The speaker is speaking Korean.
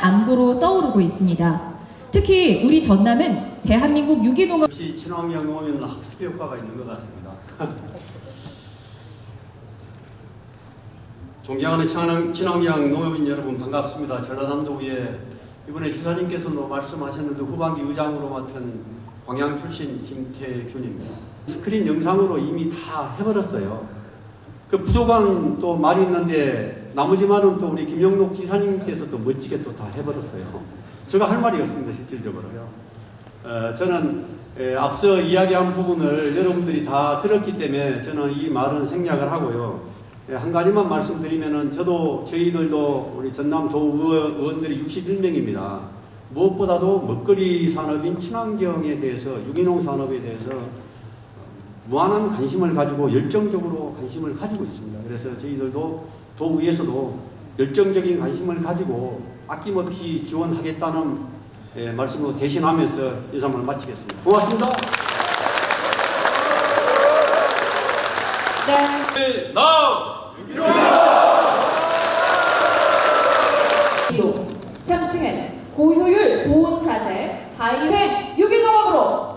받고 있습니다. 특히 우리 전남은 대한민국 유기농업 역시 친환경 농업에는 학습 효과가 있는 것 같습니다. 존경하는 친환- 친환경 농업인 여러분 반갑습니다. 전라남도의 이번에 지사님께서도 말씀하셨는데 후반기 의장으로 맡은 광양 출신 김태균입니다. 스크린 영상으로 이미 다 해버렸어요. 그 부족한 또 말이 있는데 나머지 말은 또 우리 김영록 지사님께서 또 멋지게 또 다 해버렸어요. 제가 할 말이 없습니다 실질적으로요. 어, 저는 에, 앞서 이야기한 부분을 여러분들이 다 들었기 때문에 저는 이 말은 생략을 하고요. 예, 한 가지만 말씀드리면은 저도 저희들도 우리 전남도 의원- 의원들이 61명입니다. 무엇보다도 먹거리 산업인 친환경에 대해서 유기농 산업에 대해서 무한한 관심을 가지고 열정적으로 관심을 가지고 있습니다. 그래서 저희들도 도의에서도 열정적인 관심을 가지고 아낌없이 지원하겠다는 예, 말씀으로 대신하면서 예산을 마치겠습니다. 고맙습니다. 네. 네 나 3층에는 고효율 보온 자재 바이오행 유기농업으로